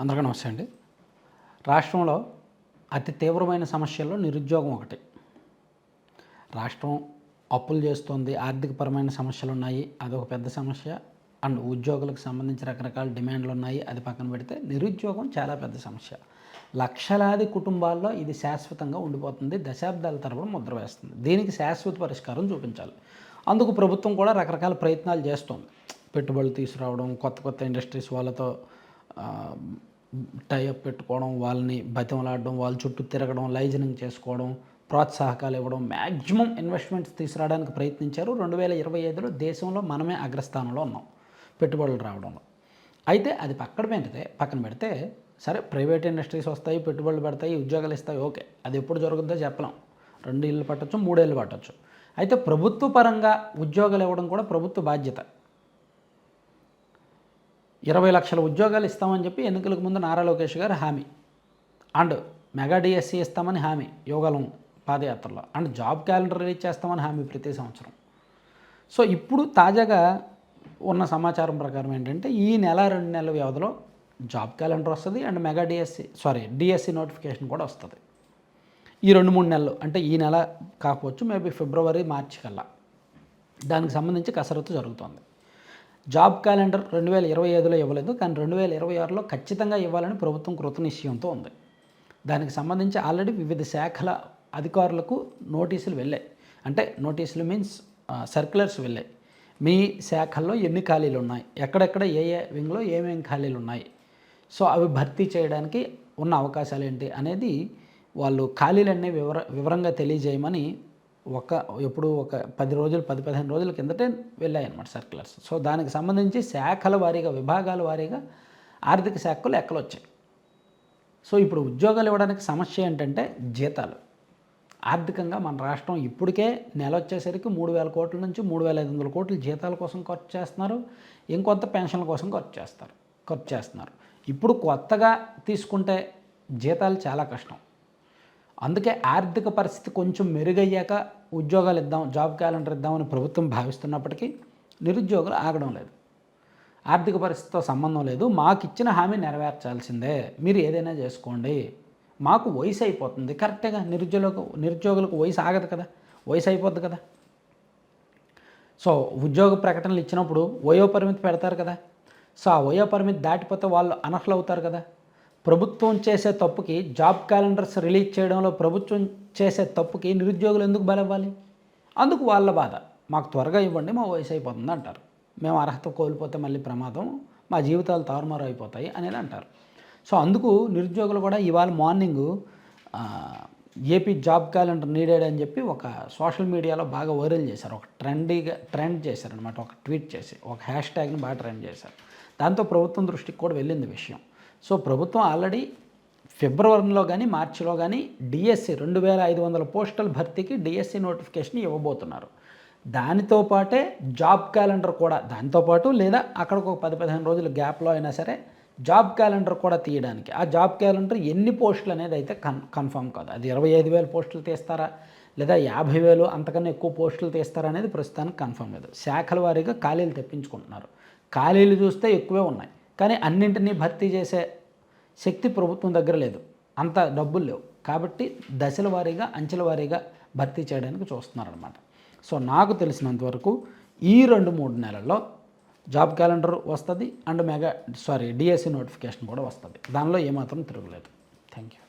అందరికీ నమస్తే అండి. రాష్ట్రంలో అతి తీవ్రమైన సమస్యల్లో నిరుద్యోగం ఒకటి. రాష్ట్రం అప్పులు చేస్తుంది ఆర్థికపరమైన సమస్యలు ఉన్నాయి అదొక పెద్ద సమస్య. అండ్ ఉద్యోగులకు సంబంధించి రకరకాల డిమాండ్లు ఉన్నాయి అది పక్కన పెడితే నిరుద్యోగం చాలా పెద్ద సమస్య. లక్షలాది కుటుంబాల్లో ఇది శాశ్వతంగా ఉండిపోతుంది దశాబ్దాల తరపున ముద్ర వేస్తుంది. దీనికి శాశ్వత పరిష్కారం చూపించాలి. అందుకు ప్రభుత్వం కూడా రకరకాల ప్రయత్నాలు చేస్తుంది. పెట్టుబడులు తీసుకురావడం కొత్త కొత్త ఇండస్ట్రీస్ వాళ్ళతో టైఅప్ పెట్టుకోవడం వాళ్ళని బతిమలాడడం వాళ్ళ చుట్టూ తిరగడం లైజనింగ్ చేసుకోవడం ప్రోత్సాహకాలు ఇవ్వడం మ్యాక్సిమం ఇన్వెస్ట్మెంట్స్ తీసుకురావడానికి ప్రయత్నించారు. రెండు వేల ఇరవై ఐదులో దేశంలో మనమే అగ్రస్థానంలో ఉన్నాం పెట్టుబడులు రావడంలో. అయితే అది పక్కన పెడితే పక్కన పెడితే సరే ప్రైవేట్ ఇండస్ట్రీస్ వస్తాయి పెట్టుబడులు పెడతాయి ఉద్యోగాలు ఇస్తాయి ఓకే. అది ఎప్పుడు జరుగుతుందో చెప్పలేం. రెండు ఇళ్ళు పట్టచ్చు మూడేళ్ళు పట్టచ్చు. అయితే ప్రభుత్వ పరంగా ఉద్యోగాలు ఇవ్వడం కూడా ప్రభుత్వ బాధ్యత. ఇరవై లక్షల ఉద్యోగాలు ఇస్తామని చెప్పి ఎన్నికలకు ముందు నారా లోకేష్ గారు హామీ. అండ్ మెగా డిఎస్సి ఇస్తామని హామీ యోగాలం పాదయాత్రలో. అండ్ జాబ్ క్యాలెండర్ రిలీజ్ చేస్తామని హామీ ప్రతి సంవత్సరం. సో ఇప్పుడు తాజాగా ఉన్న సమాచారం ప్రకారం ఏంటంటే ఈ నెల రెండు నెలల వ్యవధిలో జాబ్ క్యాలెండర్ వస్తుంది and mega DSC sorry DSC notification కూడా వస్తుంది. ఈ రెండు మూడు నెలలు అంటే ఈ నెల కాకపోవచ్చు మేబీ ఫిబ్రవరి మార్చి కల్లా. దానికి సంబంధించి కసరత్తు జరుగుతుంది. జాబ్ క్యాలెండర్ రెండు వేల ఇరవై ఐదులో ఇవ్వలేదు కానీ రెండు వేల ఇరవై ఆరులో ఖచ్చితంగా ఇవ్వాలని ప్రభుత్వం కృతనిశ్చయంతో ఉంది. దానికి సంబంధించి ఆల్రెడీ వివిధ శాఖల అధికారులకు నోటీసులు వెళ్ళాయి. అంటే నోటీసులు మీన్స్ సర్క్యులర్స్ వెళ్ళాయి. మీ శాఖల్లో ఎన్ని ఖాళీలు ఉన్నాయి? ఎక్కడెక్కడ ఏ ఏ వింగ్లో ఏమేమి ఖాళీలు ఉన్నాయి? సో అవి భర్తీ చేయడానికి ఉన్న అవకాశాలు ఏంటి అనేది వాళ్ళు ఖాళీలన్నీ వివర వివరంగా తెలియజేయమని ఒక ఎప్పుడు ఒక పది రోజులు పది పదిహేను రోజుల కిందటే వెళ్ళాయి అనమాట సర్క్యులర్స్ సో దానికి సంబంధించి శాఖల వారీగా విభాగాల వారీగా ఆర్థిక శాఖలు లెక్కలు వచ్చాయి సో ఇప్పుడు ఉద్యోగాలు ఇవ్వడానికి సమస్య ఏంటంటే జీతాలు. ఆర్థికంగా మన రాష్ట్రం ఇప్పటికే నెల వచ్చేసరికి మూడు వేల కోట్ల నుంచి మూడు వేల ఐదు వందల కోట్లు జీతాల కోసం ఖర్చు చేస్తున్నారు. ఇంకొంత పెన్షన్ల కోసం ఖర్చు చేస్తారు ఖర్చు చేస్తున్నారు. ఇప్పుడు కొత్తగా తీసుకుంటే జీతాలు చాలా కష్టం. అందుకే ఆర్థిక పరిస్థితి కొంచెం మెరుగయ్యాక ఉద్యోగాలు ఇద్దాం జాబ్ క్యాలెండర్ ఇద్దామని ప్రభుత్వం భావిస్తున్నప్పటికీ నిరుద్యోగులు ఆగడం లేదు. ఆర్థిక పరిస్థితితో సంబంధం లేదు. మాకు ఇచ్చిన హామీ నెరవేర్చాల్సిందే. మీరు ఏదైనా చేసుకోండి. మాకు వయసు అయిపోతుంది. కరెక్ట్గా నిరుద్యోగులకు నిరుద్యోగులకు వయసు ఆగదు కదా. వయసు అయిపోద్ది కదా. సో ఉద్యోగ ప్రకటనలు ఇచ్చినప్పుడు వయో పరిమితి పెడతారు కదా. సో ఆ వయో పరిమితి దాటిపోతే వాళ్ళు అనర్హులు అవుతారు కదా. ప్రభుత్వం చేసే తప్పుకి జాబ్ క్యాలెండర్స్ రిలీజ్ చేయడంలో ప్రభుత్వం చేసే తప్పుకి నిరుద్యోగులు ఎందుకు బలవ్వాలి? అందుకు వాళ్ళ బాధ. మాకు త్వరగా ఇవ్వండి మా వయసు అయిపోతుంది అంటారు. మేము అర్హత కోల్పోతే మళ్ళీ ప్రమాదం మా జీవితాలు తారుమారు అయిపోతాయి అనేది అంటారు. సో అందుకు నిరుద్యోగులు కూడా ఇవాళ morning AP job calendar needed అని చెప్పి ఒక సోషల్ మీడియాలో బాగా వైరల్ చేశారు. ఒక ట్రెండీగా ట్రెండ్ చేశారనమాట ఒక ట్వీట్ చేసి ఒక హ్యాష్ ట్యాగ్ని బాగా ట్రెండ్ చేశారు. దాంతో ప్రభుత్వం దృష్టికి కూడా వెళ్ళింది విషయం. సో ప్రభుత్వం ఆల్రెడీ ఫిబ్రవరిలో కానీ మార్చిలో కానీ డిఎస్సి రెండు వేల ఐదు వందల పోస్టల్ భర్తీకి డిఎస్సి నోటిఫికేషన్ ఇవ్వబోతున్నారు. దానితో పాటే జాబ్ క్యాలెండర్ కూడా దాంతోపాటు లేదా అక్కడికి ఒక పది పదిహేను రోజుల గ్యాప్లో అయినా సరే జాబ్ క్యాలెండర్ కూడా తీయడానికి. ఆ జాబ్ క్యాలెండర్ ఎన్ని పోస్టులు అనేది అయితే కన్ కన్ఫర్మ్ కాదు. అది ఇరవై ఐదు వేల పోస్టులు తీస్తారా? లేదా యాభై వేలు అంతకన్నా ఎక్కువ పోస్టులు తీస్తారా అనేది ప్రస్తుతానికి కన్ఫర్మ్ లేదు శాఖల వారీగా ఖాళీలు తెప్పించుకుంటున్నారు. ఖాళీలు చూస్తే ఎక్కువే ఉన్నాయి. కానీ అన్నింటినీ భర్తీ చేసే శక్తి ప్రభుత్వం దగ్గర లేదు. అంత డబ్బులు లేవు. కాబట్టి దశల వారీగా అంచెల వారీగా భర్తీ చేయడానికి చూస్తున్నారనమాట సో నాకు తెలిసినంతవరకు ఈ రెండు మూడు నెలల్లో జాబ్ క్యాలెండర్ వస్తుంది and mega sorry DSC notification కూడా వస్తుంది. దానిలో ఏమాత్రం తిరగలేదు. Thank you